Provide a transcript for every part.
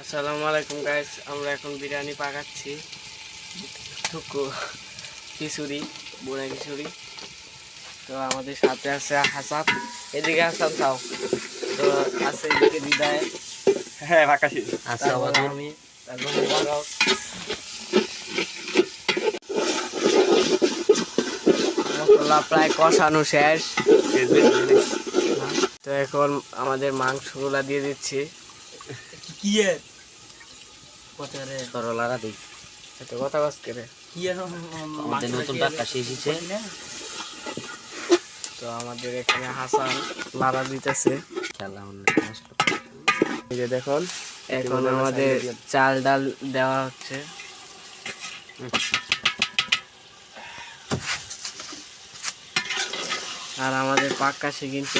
আসসালামু আলাইকুম গাইস আমরা এখন বিরিয়ানি পাকাচ্ছি। টুকু খিচুড়ি বুড়া খিচুড়ি। তো আমাদের সাথে আছে হাসান। এদিকে হাসান চাও তো আছে এদিকে হৃদয় হ্যাঁ পাকাশি তারপর আমি তারপর মশলা প্রায় কষানো শেষ। তো এখন আমাদের মাংসগুলা দিয়ে দিচ্ছি। কি তরলারা দিই। এত কথা বাস করে কি আমাদের নতুন এসেছে। তো আমাদের এখানে হাসান লাড়া দিতেছে। খেলা এই যে দেখুন এখন আমাদের চাল ডাল দেওয়া হচ্ছে। আর আমাদের পাক্কা সে কিন্তু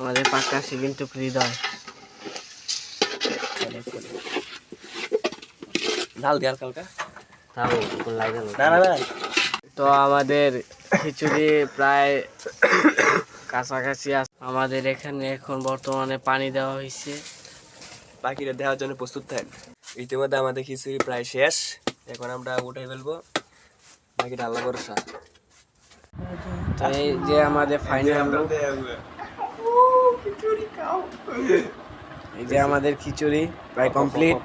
আমাদের পাক্কা সে কিন্তু হৃদয় ঢাল দিয়ে হালকা হালকা। তাও কোন লাগে না। না না তো আমাদের খিচুড়ি প্রায় কাছাকাছি আছে আমাদের এখানে এখন বর্তমানে পানি দেওয়া হয়েছে পাখিরা দেওয়ার জন্য প্রস্তুত থাক ইতিমধ্যে আমাদের খিচুড়ি প্রায় শেষ। এখন আমরা উঠাই ফেলব। বাকিটা আল্লাহ ভরসা। এই যে আমাদের ফাইনাল এই যে আমাদের খিচুড়ি প্রায় কমপ্লিট